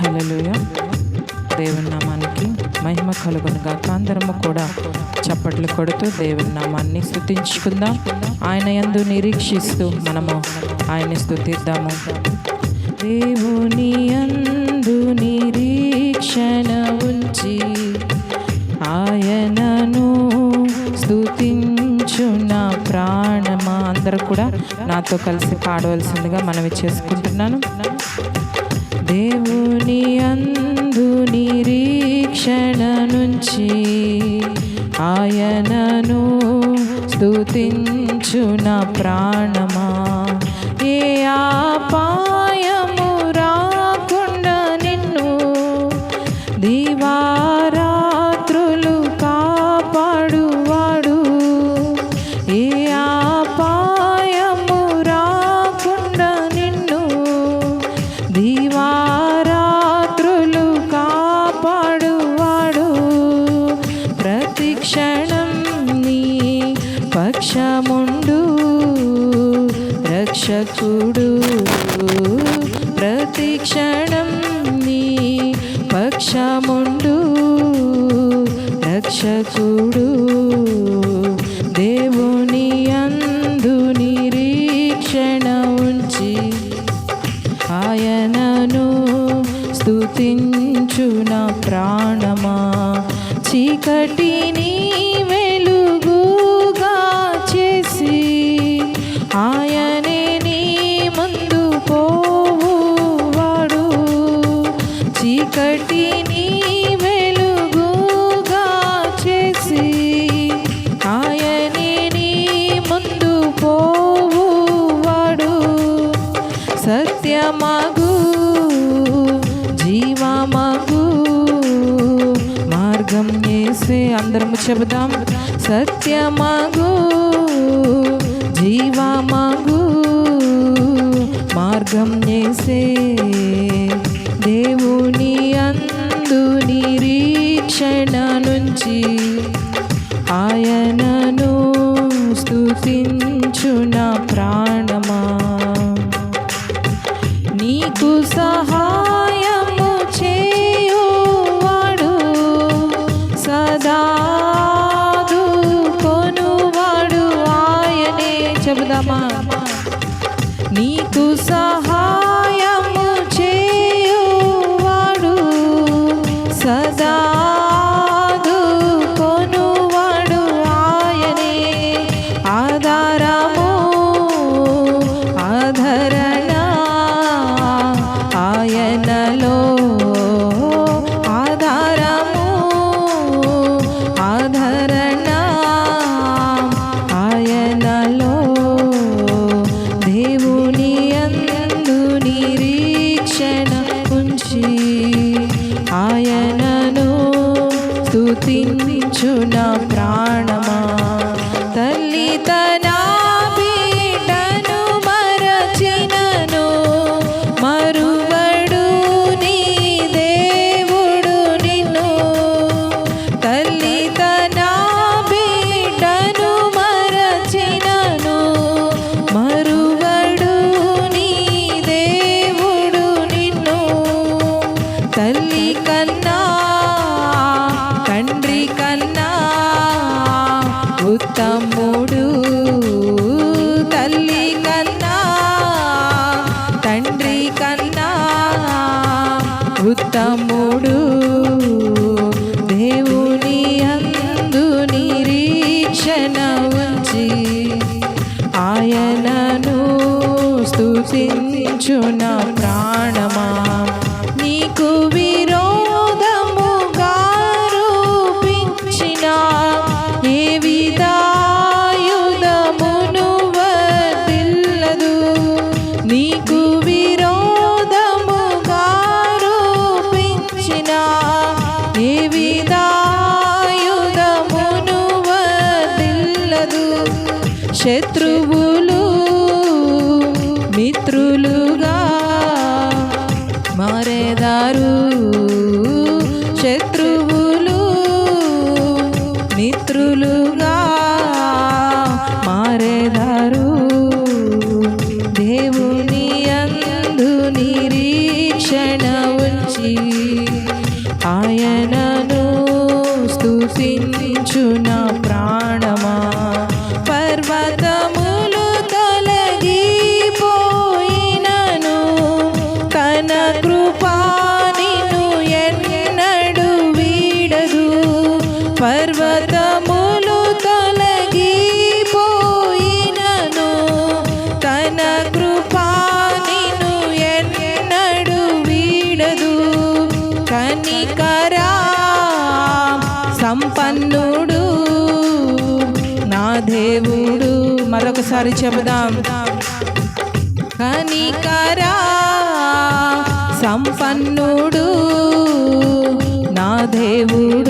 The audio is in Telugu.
హల్లెలూయా. దేవుని నామానికి మహిమ కలుగునుగాక. అందరము కూడా చప్పట్లు కొడుతూ దేవుని నామాన్ని స్థుతించుకుందాం ఆయన ఎందు నిరీక్షిస్తూ మనము ఆయన్ని స్థుతిద్దాము దేవుని అందు నిరీక్షణ ఉంచి ఆయనను స్థుతించు నా ప్రాణమా. అందరూ కూడా నాతో కలిసి పాడవలసిందిగా మనవి చేసుకుంటున్నాను. దేవుని అందు నిరీక్షణ నుంచి ఆయనను స్తుతించు నా ప్రాణమా. ఏ ఆపాయము రక్షకుడు ప్రతి క్షణం నీ పక్షముండు. రక్షకుడు దేవుని అందు నిరీక్షణ ఉంచి ఆయనను స్తుతించు నా ప్రాణమా. చీకటి మాకు మార్గం ఏసే అందరము చెబుదాం. జీవ జీవమగు మార్గం ఏసే దేవుని అందు నిరీక్షణ నుంచి ఆయనను స్థుతించు ఆయనే స్తుతించు నా ప్రాణ. స్తుతించు ప్రాణమా. నీకు విరోధముగా రూపించిన ఏ విధాయుధమును వర్తిల్లదు నీకు విరోధముగా రూపించిన ఏ విధాయుధమును వర్తిల్లదు శత్రువులు మిత్రులుగా మరొకసారి చెబుదాం. కనికరా సంపన్నుడు నా దేవుడు.